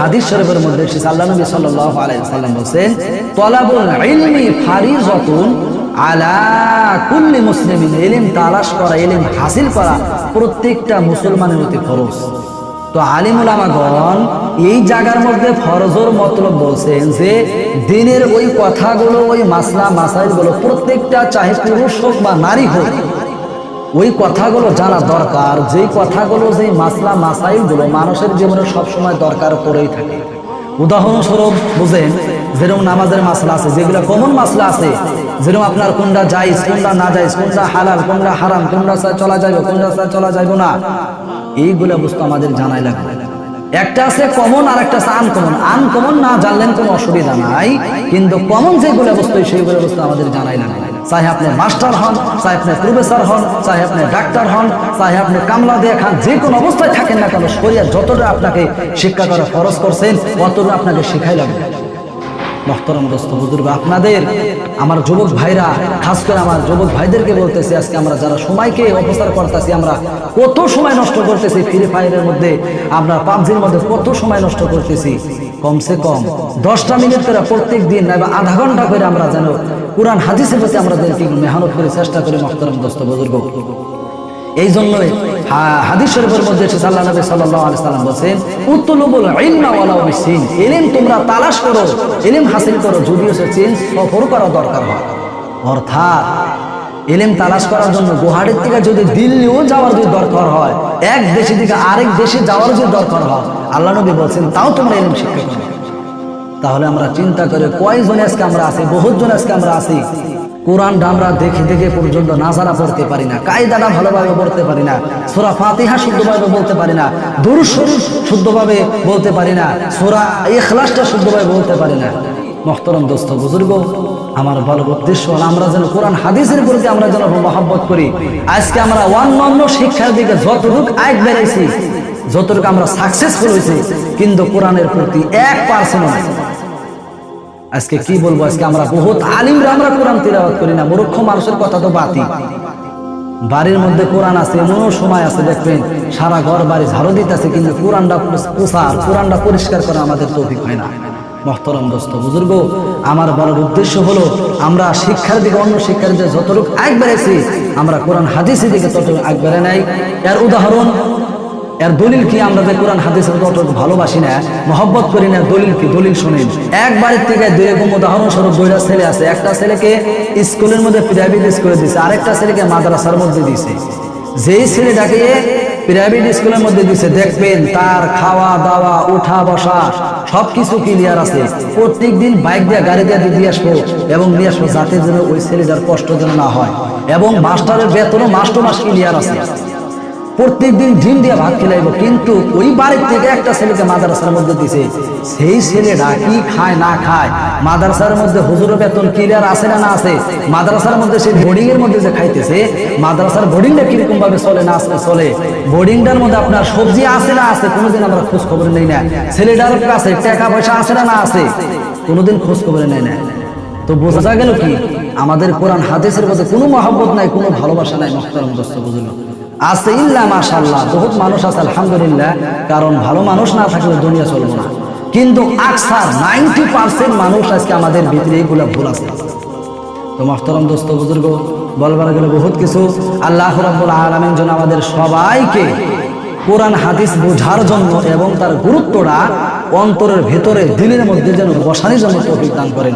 হাদিস শরীফের মধ্যে এসেছে, আল্লাহ নবী সাল্লাল্লাহু আলাইহি সাল্লাম বলেন তলাবুল ইলমি ফারিজাতুন আলা কুল্লি মুসলিমিন। ইলম তালাশ করা, ইলম হাসিল করা প্রত্যেকটা মুসলমানের অতি ফরজ। তো আলিমুল আমাগণ, এই জায়গার মধ্যে ফরজর মতলব বলছেন যে, দিনের ওই কথাগুলো, ওই মাসলা, মাসাইলগুলো প্রত্যেকটা চাহে পুরুষ হোক বা নারী হোক ওই কথাগুলো জানা দরকার, যেই কথাগুলো যেই মাসলা মাসাইলগুলো মানুষের জীবনে সবসময় দরকার পড়েই থাকে। উদাহরণস্বরূপ বুঝেন, যেরকম নামাজের মাসলা আছে, যেগুলো কমন মাসলা আছে, যেরকম আপনার কোনটা জাইজ কোনটা না জাইজ কোনটা হালাল, কোনটা হারাম, কোনটা ছাড়া চলা যাবে কোনটা ছাড়া চলা যাবে না, এইগুলা বস্তু আমাদের জানাই লাগবে। একটা আছে কমন আর একটা আছে আনকমন। আনকমন না জানলেন কোনো অসুবিধা নাই, কিন্তু কমন যেগুলো বস্তু সেইগুলো বস্তু আমাদের জানাই লাগবে। চাহে আপনি মাস্টার হন চাই আপনি প্রফেসর হন চাই আপনি ডাক্তার হন চাই আপনি কামলা দিয়ে খান, যে কোনো অবস্থায় থাকেন না কেন শরীর যতটা আপনাকে শিক্ষা করা খরচ করছেন, অতটা আপনাকে শেখাই লাগবে। মহতরম দোস্ত বুজুর্গ আপনাদের, আমার যুবক ভাইরা, খাস করে আমার যুবক ভাইদেরকে বলতেছি আজকে আমরা যারা সময়কে অপচার করতেছি, আমরা কত সময় নষ্ট করতেছি ফ্রি ফায়ারের মধ্যে, আমরা পাবজির মধ্যে কত সময় নষ্ট করতেছি? কমসে কম দশটা মিনিট করে প্রত্যেক দিন বা আধা ঘণ্টা করে আমরা যেন কোরআন, হাদিসের প্রতি আমরা মেহনত করে চেষ্টা করি মহতরম দোস্ত বুজুর্গ। এই জন্যই হাদিস শরীফের মধ্যে এসেছে, আল্লাহ নবী সাল্লাল্লাহু আলাইহি সাল্লাম বলেন উত্তলুবুল ইলমা ওয়ালাউ বিসিন তোমরা তালাশ করো, ইলম হাসিল করো, যদিও সে চেঞ্জ সফর করা দরকার হয়। অর্থাৎ, ইলম তালাশ করার জন্য গুহাটির থেকে যদি দিল্লিও যাওয়ার যদি দরকার হয়, এক দেশে থেকে আরেক দেশে যাওয়ার যদি দরকার হয়, আল্লাহ নবী বলছেন, তাও তোমরা ইলম শিক্ষা করো। তাহলে আমরা চিন্তা করে, কয়জন আজকে আমরা আছি বহুত জন আজকে আমরা আছি? কোরআনটা আমরা দেখে দেখে পর্যন্ত নাজারা পড়তে পারি না, কায়দাটা ভালোভাবে পড়তে পারি না, সোরা ফাতিহা শুদ্ধভাবে বলতে পারি না দুরুদ শরীফ শুদ্ধভাবে বলতে পারি না, সোরা ইখলাসটা শুদ্ধভাবে বলতে পারি না। মহতরম দোস্ত, বুজুর্গ, আমার ভালো উদ্দেশ্য হলো আমরা যেন কোরআন হাদিসের প্রতি আমরা যেন মহব্বত করি। আজকে আমরা ওয়ান অন্যান্য শিক্ষার দিকে যতটুকু আগ বেড়েছি, যতটুকু আমরা সাকসেসফুল হয়েছি, কিন্তু কোরআনের প্রতি এক পার্সেন্ট আজকে কি বলব? আজকে আমরা বহুত আলিমরা আমরা কোরআন তিলাওয়াত করি না। মূর্খ মানুষের কথা তো বাতি বাড়ির মধ্যে কোরআন আছে, এমনও সময় আছে, দেখবেন সারা ঘর বাড়ি ঝাড়ু দিতেছে, কিন্তু কোরআনটা প্রসার, কোরআনটা পরিষ্কার করা আমাদের তৌফিক হয় না। মহতরম দোস্ত, বুজুর্গ, আমার বলার উদ্দেশ্য হলো, আমরা শিক্ষার দিকে, অন্য শিক্ষার দিকে যতটুকু আগ বেড়েছি আমরা কোরআন হাদিসের দিকে ততটুকু আগ বেড়ে নাই। এর উদাহরণ এর দলিল কি? আমরা যে কোরআন, হাদিসের তত ভালোবাসি না, মহব্বত করি না, দলিল কি? দলিল শুনেন একবারের থেকে দুই রকম উদাহরণস্বরূপ দুইটা ছেলে আছে। একটা ছেলেকে স্কুলের মধ্যে প্রাইভেট স্কুলে দিছে, আরেকটা ছেলেকে মাদ্রাসার মধ্যে দিছে। যেই ছেলেটাকে প্রাইভেট স্কুলের মধ্যে দিছে, দেখবেন তার খাওয়া, দাওয়া, উঠা, বসা সব সবকিছু ক্লিয়ার আছে। প্রত্যেক দিন বাইক দিয়ে গাড়ি দিয়ে দিয়ে আসব এবং নিয়ে আসব, যাতে যেন ওই ছেলেটার কষ্ট যেন না হয়। এবং মাস্টারের বেতনও মাস্ট মাস ক্লিয়ার আছে। প্রত্যেকদিন ডিম দিয়ে ভাত খেলাইব কিন্তু ওই বাড়ির থেকে একটা ছেলেকে মাদ্রাসার মধ্যে দিছে। সেই ছেলেটা কি খায়, না খায়? মাদ্রাসার মধ্যে হুজুর বেতন ক্লিয়ার আছে না না আছে? মাদ্রাসার মধ্যে সেই বোর্ডিং এর মধ্যে যে খাইতেছে, মাদ্রাসার বোর্ডিংটা কীরকম ভাবে চলে না আসতে চলে? বোর্ডিংটার মধ্যে আপনার সবজি আছে না আছে? কোনোদিন আমরা খোঁজ খবর নেই না। ছেলেটার কাছে টাকা পয়সা আছে না না আছে? কোনোদিন খোঁজ খবর নেই না। তো বোঝা গেল কি? আমাদের কোরআন হাদিসের মধ্যে কোনো মহব্বত নাই, কোনো ভালোবাসা নাই মহতারম দোস্ত বুঝলো আছে ইল্লা মাশাল্লাহ বহুত মানুষ আছে, আলহামদুলিল্লাহ, কারণ ভালো মানুষ না থাকলে দুনিয়া চলবে না। কিন্তু আকসার নাইনটি পার্সেন্ট মানুষ আজকে আমাদের ভিতরে এইগুলো ভুল আছে। তো মহতরম দোস্ত বুজুর্গ, বলবার গেলে বহুত কিছু। আল্লাহ রাব্বুল আলামিন যেন আমাদের সবাইকে কোরআন হাদিস বোঝার জন্য এবং তার গুরুত্বটা অন্তরের ভেতরে, দিলের মধ্যে যেন বসানোর জন্য দান করেন।